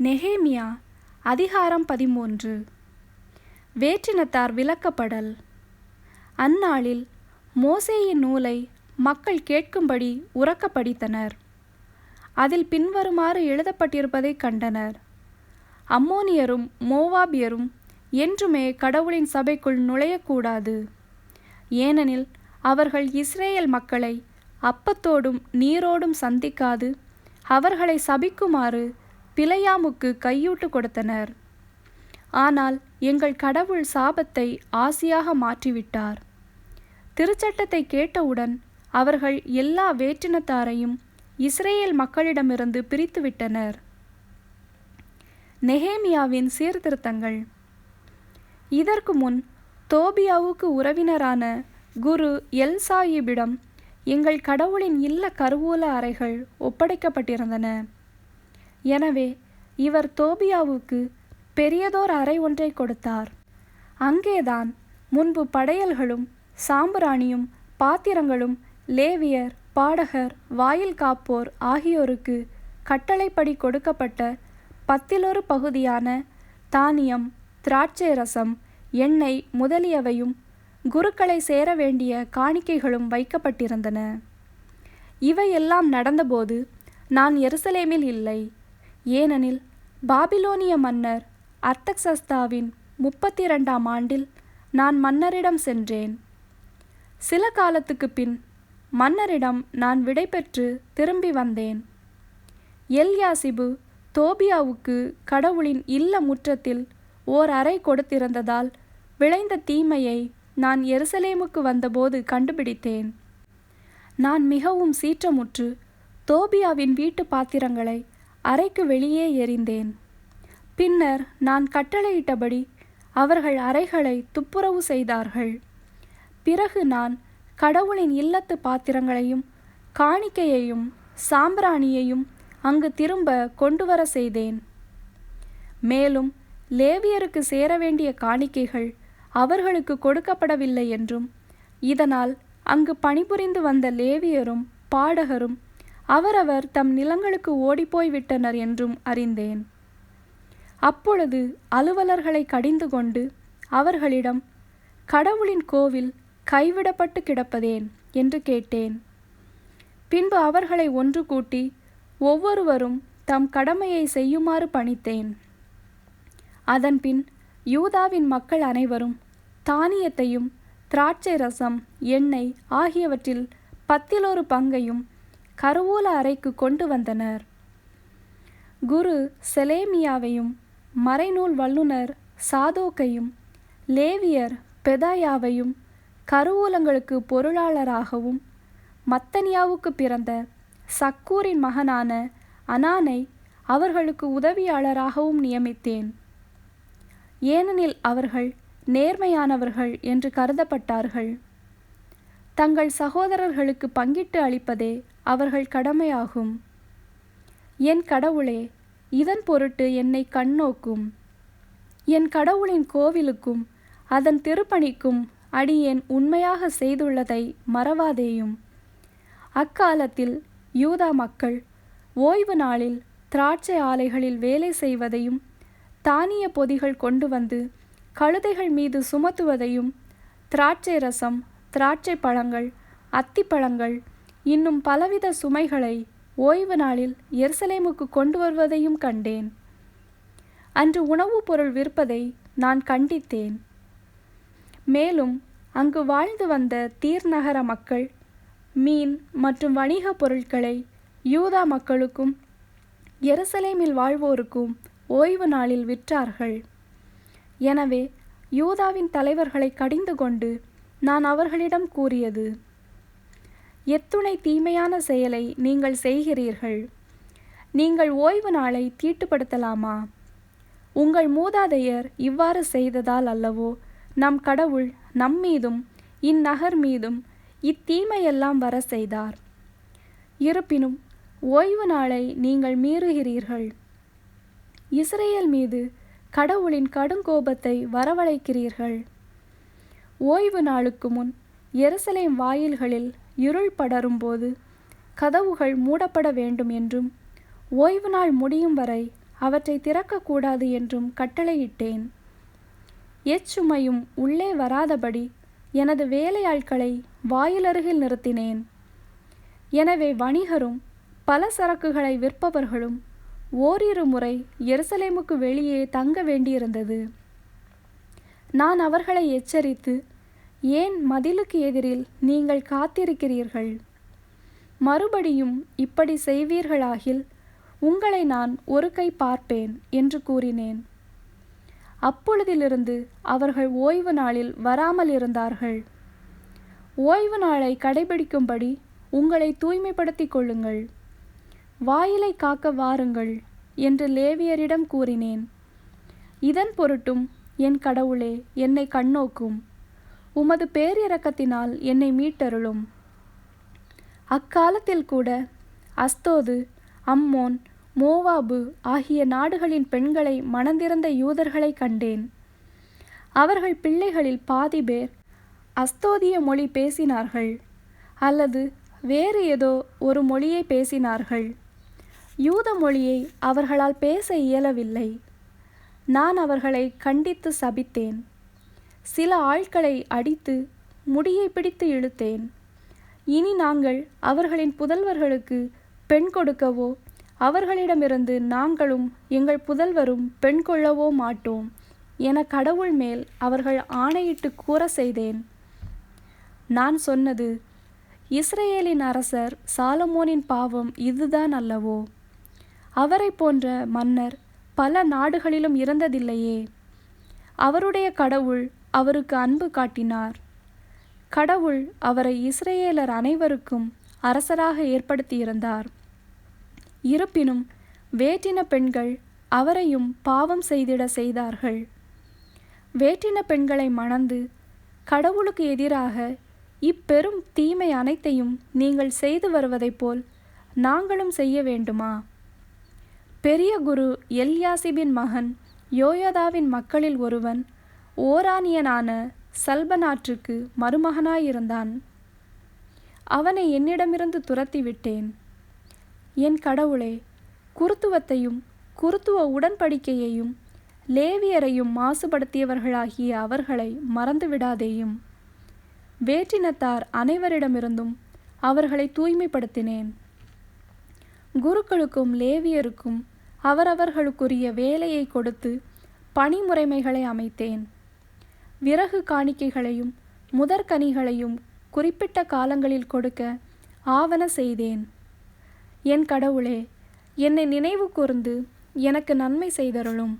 நெகேமியா அதிகாரம் பதிமூன்று. வேற்றினத்தார் விளக்கப்படல். அந்நாளில் மோசேயின் நூலை மக்கள் கேட்கும்படி உறக்க படித்தனர் அதில் பின்வருமாறு எழுதப்பட்டிருப்பதைக் கண்டனர். அம்மோனியரும் மோவாபியரும் என்றுமே கடவுளின் சபைக்குள் நுழையக்கூடாது. ஏனெனில் அவர்கள் இஸ்ரேல் மக்களை அப்பத்தோடும் நீரோடும் சந்திக்காது அவர்களை சபிக்குமாறு பிழையாமுக்கு கையூட்டு கொடுத்தனர். ஆனால் எங்கள் கடவுள் சாபத்தை ஆசியாக மாற்றிவிட்டார். திருச்சட்டத்தை கேட்டவுடன் அவர்கள் எல்லா வேற்றினத்தாரையும் இஸ்ரேல் மக்களிடமிருந்து பிரித்துவிட்டனர். நெஹேமியாவின் சீர்திருத்தங்கள். இதற்கு முன் தோபியாவுக்கு உறவினரான குரு எல் சாஹிபிடம் எங்கள் கடவுளின் இல்ல கருவூல அறைகள் ஒப்படைக்கப்பட்டிருந்தன. எனவே இவர் தோபியாவுக்கு பெரியதோர் அறை ஒன்றை கொடுத்தார். அங்கேதான் முன்பு படையல்களும் சாம்பிராணியும் பாத்திரங்களும் லேவியர் பாடகர் வாயில் காப்போர் ஆகியோருக்கு கட்டளைப்படி கொடுக்கப்பட்ட பத்திலொரு பகுதியான தானியம் திராட்சை ரசம் எண்ணெய் முதலியவையும் குருக்களை சேர வேண்டிய காணிக்கைகளும் வைக்கப்பட்டிருந்தன. இவையெல்லாம் நடந்தபோது நான் எருசலேமில் இல்லை. ஏனெனில் பாபிலோனிய மன்னர் அர்த்தக்சஸ்தாவின் முப்பத்தி இரண்டாம் ஆண்டில் நான் மன்னரிடம் சென்றேன். சில காலத்துக்கு பின் மன்னரிடம் நான் விடைபெற்று திரும்பி வந்தேன். எல்யாசிபு தோபியாவுக்கு கடவுளின் இல்ல முற்றத்தில் ஓர் அறை கொடுத்திருந்ததால் விளைந்த தீமையை நான் எருசலேமுக்கு வந்தபோது கண்டுபிடித்தேன். நான் மிகவும் சீற்றமுற்று தோபியாவின் வீட்டு பாத்திரங்களை அறைக்கு வெளியே எறிந்தேன். பின்னர் நான் கட்டளையிட்டபடி அவர்கள் அறைகளை துப்புரவு செய்தார்கள். பிறகு நான் கடவுளின் இல்லத்து பாத்திரங்களையும் காணிக்கையையும் சாம்பிராணியையும் அங்கு திரும்ப கொண்டு வர செய்தேன். மேலும் லேவியருக்கு சேர வேண்டிய காணிக்கைகள் அவர்களுக்கு கொடுக்கப்படவில்லை என்றும் இதனால் அங்கு பணிபுரிந்து வந்த லேவியரும் பாடகரும் அவரவர் தம் நிலங்களுக்கு ஓடிப்போய் விட்டனர் என்றும் அறிந்தேன். அப்பொழுது அலுவலர்களை கடிந்து கொண்டு அவர்களிடம் கடவுளின் கோவில் கைவிடப்பட்டு கிடப்பதேன்? என்று கேட்டேன். பின்பு அவர்களை ஒன்று கூட்டி ஒவ்வொருவரும் தம் கடமையை செய்யுமாறு பணித்தேன். அதன்பின் யூதாவின் மக்கள் அனைவரும் தானியத்தையும் திராட்சை ரசம் எண்ணெய் ஆகியவற்றில் பத்திலொரு பங்கையும் கருவூல அறைக்கு கொண்டு வந்தனர். குரு செலேமியாவையும் மறைநூல் வல்லுனர் சாதோக்கையும் லேவியர் பெதாயாவையும் கருவூலங்களுக்கு பொருளாளராகவும் மத்தனியாவுக்கு பிறந்த சக்கூரின் மகனான அனானை அவர்களுக்கு உதவியாளராகவும் நியமித்தேன். ஏனெனில் அவர்கள் நேர்மையானவர்கள் என்று கருதப்பட்டார்கள். தங்கள் சகோதரர்களுக்கு பங்கிட்டு அளிப்பதே அவர்கள் கடமையாகும். என் கடவுளே இதன் பொருட்டு என்னை கண்ணோக்கும். என் கடவுளின் கோவிலுக்கும் அதன் திருப்பணிக்கும் அடியேன் உண்மையாக செய்துள்ளதை மறவாதேயும். அக்காலத்தில் யூதா மக்கள் ஓய்வு நாளில் திராட்சை ஆலைகளில் வேலை செய்வதையும் தானிய பொதிகள் கொண்டு வந்து கழுதைகள் மீது சுமத்துவதையும் திராட்சை ரசம் திராட்சை பழங்கள் அத்திப்பழங்கள் இன்னும் பலவித சுமைகளை ஓய்வு நாளில் எருசலேமுக்கு கொண்டு வருவதையும் கண்டேன். அன்று உணவுப் பொருள் விற்பதை நான் கண்டித்தேன். மேலும் அங்கு வாழ்ந்து வந்த தீர்நகர மக்கள் மீன் மற்றும் வணிகப் பொருட்களை யூதா மக்களுக்கும் எருசலேமில் வாழ்வோருக்கும் ஓய்வு நாளில் விற்றார்கள். எனவே யூதாவின் தலைவர்களை கடிந்து கொண்டு நான் அவர்களிடம் கூறியது எத்துணை தீமையான செயலை நீங்கள் செய்கிறீர்கள். நீங்கள் ஓய்வு நாளை தீட்டுப்படுத்தலாமா? உங்கள் மூதாதையர் இவ்வாறு செய்ததால் அல்லவோ நம் கடவுள் நம்மீதும் இந்நகர் மீதும் இத்தீமையெல்லாம் வர செய்தார். இருப்பினும் ஓய்வு நாளை நீங்கள் மீறுகிறீர்கள். இஸ்ரேல் மீது கடவுளின் கடுங்கோபத்தை வரவழைக்கிறீர்கள். ஓய்வு நாளுக்கு முன் எருசலேம் வாயில்களில் இருள் படரும்போது கதவுகள் மூடப்பட வேண்டும் என்றும் ஓய்வு நாள் முடியும் வரை அவற்றை திறக்கக்கூடாது என்றும் கட்டளையிட்டேன். எச்சுமையும் உள்ளே வராதபடி எனது வேலையாட்களை வாயிலருகில் நிறுத்தினேன். எனவே வணிகரும் பல சரக்குகளை விற்பவர்களும் ஓரிரு முறை எருசலேமுக்கு வெளியே தங்க வேண்டியிருந்தது. நான் அவர்களை எச்சரித்து ஏன் மதிலுக்கு எதிரில் நீங்கள் காத்திருக்கிறீர்கள்? மறுபடியும் இப்படி செய்வீர்களாகில் உங்களை நான் ஒரு கை பார்ப்பேன் என்று கூறினேன். அப்பொழுதிலிருந்து அவர்கள் ஓய்வு நாளில் வராமல் இருந்தார்கள். ஓய்வு நாளை கடைபிடிக்கும்படி உங்களை தூய்மைப்படுத்திக் கொள்ளுங்கள். வாயிலை காக்க வாருங்கள் என்று லேவியரிடம் கூறினேன். இதன் பொருட்டும் என் கடவுளே என்னை கண்ணோக்கும். உமது பேரிரக்கத்தினால் என்னை மீட்டருளும். அக்காலத்தில் கூட அஸ்தோது அம்மோன் மோவாபு ஆகிய நாடுகளின் பெண்களை மணந்திருந்த யூதர்களை கண்டேன். அவர்கள் பிள்ளைகளில் பாதி பேர் அஸ்தோதிய மொழி பேசினார்கள் அல்லது வேறு ஏதோ ஒரு மொழியை பேசினார்கள். யூத மொழியை அவர்களால் பேச இயலவில்லை. நான் அவர்களை கண்டித்து சபித்தேன். சில ஆட்களை அடித்து முடியை பிடித்து இழுத்தேன். இனி நாங்கள் அவர்களின் புதல்வர்களுக்கு பெண் கொடுக்கவோ அவர்களிடமிருந்து நாங்களும் எங்கள் புதல்வரும் பெண் கொள்ளவோ மாட்டோம் என கடவுள் மேல் அவர்கள் ஆணையிட்டு கூற செய்தேன். நான் சொன்னது இஸ்ரேலின் அரசர் சாலமோனின் பாவம் இதுதான் அல்லவோ? அவரை போன்ற மன்னர் பல நாடுகளிலும் இருந்ததில்லையே. அவருடைய கடவுள் அவருக்கு அன்பு காட்டினார். கடவுள் அவரை இஸ்ரேலர் அனைவருக்கும் அரசராக ஏற்படுத்தியிருந்தார். இருப்பினும் வேற்றின பெண்கள் அவரையும் பாவம் செய்திட செய்தார்கள். வேற்றின பெண்களை மணந்து கடவுளுக்கு எதிராக இப்பெரும் தீமை அனைத்தையும் நீங்கள் செய்து வருவதைப் போல் நாங்களும் செய்ய வேண்டுமா? பெரிய குரு எல்யாசிபின் மகன் யோயோதாவின் மக்களில் ஒருவன் ஓரானியனான சல்பனாற்றுக்கு மருமகனாயிருந்தான். அவனை என்னிடமிருந்து துரத்தி விட்டேன் என் கடவுளே குருத்துவத்தையும் குருத்துவ உடன்படிக்கையையும் லேவியரையும் மாசுபடுத்தியவர்களாகிய அவர்களை மறந்துவிடாதேயும். வேற்றினத்தார் அனைவரிடமிருந்தும் அவர்களை தூய்மைப்படுத்தினேன். குருக்களுக்கும் லேவியருக்கும் அவரவர்களுக்குரிய வேலையை கொடுத்து பணிமுறைமைகளை அமைத்தேன். விறகு காணிக்கைகளையும் முதற்கனிகளையும் குறிப்பிட்ட காலங்களில் கொடுக்க ஆவன செய்தேன். என் கடவுளே என்னை நினைவு கூர்ந்து எனக்கு நன்மை செய்தருளும்.